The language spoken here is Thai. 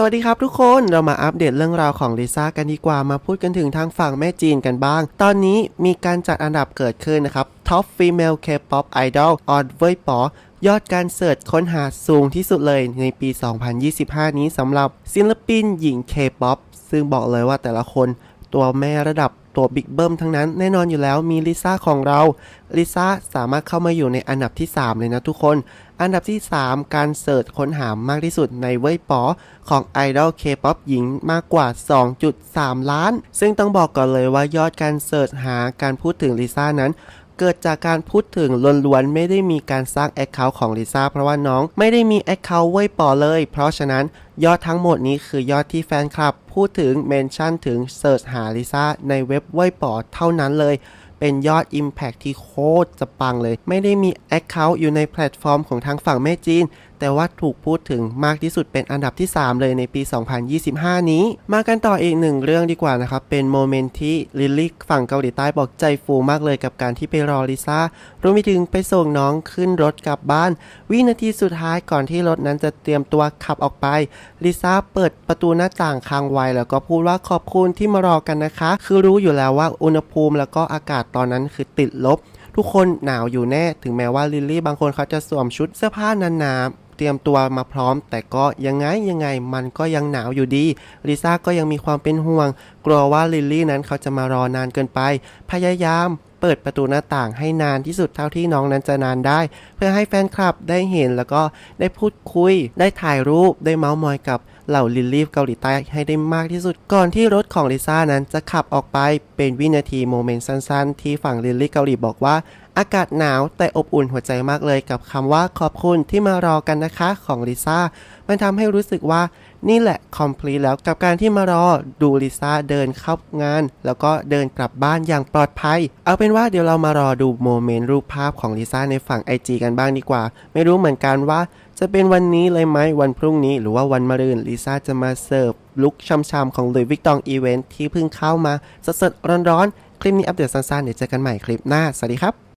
สวัสดีครับทุกคนเรามาอัปเดตเรื่องราวของลิซ่ากันดีกว่ามาพูดกันถึงทางฝั่งแม่จีนกันบ้าง ตอนนี้มีการจัดอันดับเกิดขึ้นนะครับ Top Female K-pop Idol on เว่ยป๋อยอดการเสิร์ชค้นหาสูงที่สุดเลยในปี 2025 นี้สำหรับศิลปินหญิง K-pop ซึ่งบอกเลยว่าแต่ละคน ตัวแม่ระดับตัวบิ๊กเบิ้มทั้งนั้นแน่นอนอยู่แล้วมีลิซ่าของเราลิซ่าสามารถเข้ามาอยู่ในอันดับที่ 3 เลยนะทุกคน อันดับที่ 3 การเสิร์ชค้นหามากที่สุดในเว็บปอของ Idol K-POP หญิงมากกว่า 2.3 ล้าน ซึ่งต้องบอกก่อนเลยว่ายอดการเสิร์ชหาการพูดถึงลิซ่านั้น เกิดจากการพูดถึงล้วนๆไม่ได้มีการสร้าง Account ของลิซ่าเพราะว่าน้องไม่ได้มี Account เว่ยปอเลย เพราะฉะนั้นยอดทั้งหมดนี้คือยอดที่แฟนคลับ พูดถึงเมนชั่นถึงเสิร์ชหาลิซ่าในเว็บเว่ยปอเท่านั้นเลยเป็นยอด Impact ที่โคตรจะปังเลย ไม่ได้มี Account อยู่ในแพลตฟอร์มของทางฝั่งแม่จีนแต่ว่าถูกพูดถึงมากที่สุดเป็นอันดับที่ 3 เลยในปี 2025 นี้ มากันต่ออีกหนึ่งเรื่องดีกว่านะครับ เป็นโมเมนต์ที่ลิลลี่ฝั่งเกาหลีใต้บอกใจฟูมากเลยกับการที่ไปรอลิซ่ารวมไปถึงไปส่งน้องขึ้นรถกลับบ้าน วินาทีสุดท้ายก่อนที่รถนั้นจะเตรียมตัวขับออกไปลิซ่าเปิดประตูหน้าต่างค้างไว้แล้วก็พูดว่าขอบคุณที่มารอกันนะคะ คือรู้อยู่แล้วว่าอุณหภูมิแล้วก็อากาศตอนนั้นคือติดลบ ทุกคนหนาวอยู่แน่ถึงแม้ว่าลิลลี่บางคนเขาจะสวมชุดเสื้อผ้าหนาๆ เตรียมตัวมาพร้อม แต่ก็ยังไงยังไงมันก็ยังหนาวอยู่ดีลิซ่าก็ยังมีความเป็นห่วง กลัวว่าลิลลี่นั้นเขาจะมารอนานเกินไป พยายามเปิดประตูหน้าต่างให้นานที่สุดเท่าที่น้องนั้นจะนานได้ เพื่อให้แฟนคลับได้เห็นแล้วก็ได้พูดคุย ได้ถ่ายรูปได้เมาส์มอยกับเหล่าลิลลี่เกาหลีใต้ให้ได้มากที่สุดก่อนที่รถของลิซ่านั้นจะขับออกไปเป็นวินาทีโมเมนต์สั้นๆ ที่ฝั่งลิลลี่เกาหลีบอกว่า อากาศหนาวแต่อบอุ่นหัวใจมากเลยกับคำว่าขอบคุณที่มารอกันนะคะของลิซ่า มันทำให้รู้สึกว่านี่แหละคอมพลีแล้วกับการที่มารอดูลิซ่าเดินเข้างาน แล้วก็เดินกลับบ้านอย่างปลอดภัย เอาเป็นว่าเดี๋ยวเรามารอดูโมเมนต์รูปภาพของลิซ่าในฝั่ง IG กันบ้างดีกว่า ไม่รู้เหมือนกันว่าจะเป็นวันนี้เลยไหมวันพรุ่งนี้หรือว่าวันมะรืนลิซ่าจะมาเสิร์ฟลุคช่ำๆของ Louis Vuitton Event ที่เพิ่งเข้ามาสดๆร้อนๆคลิปนี้อัปเดตสั้นๆเดี๋ยวเจอกันใหม่คลิปหน้าสวัสดีครับ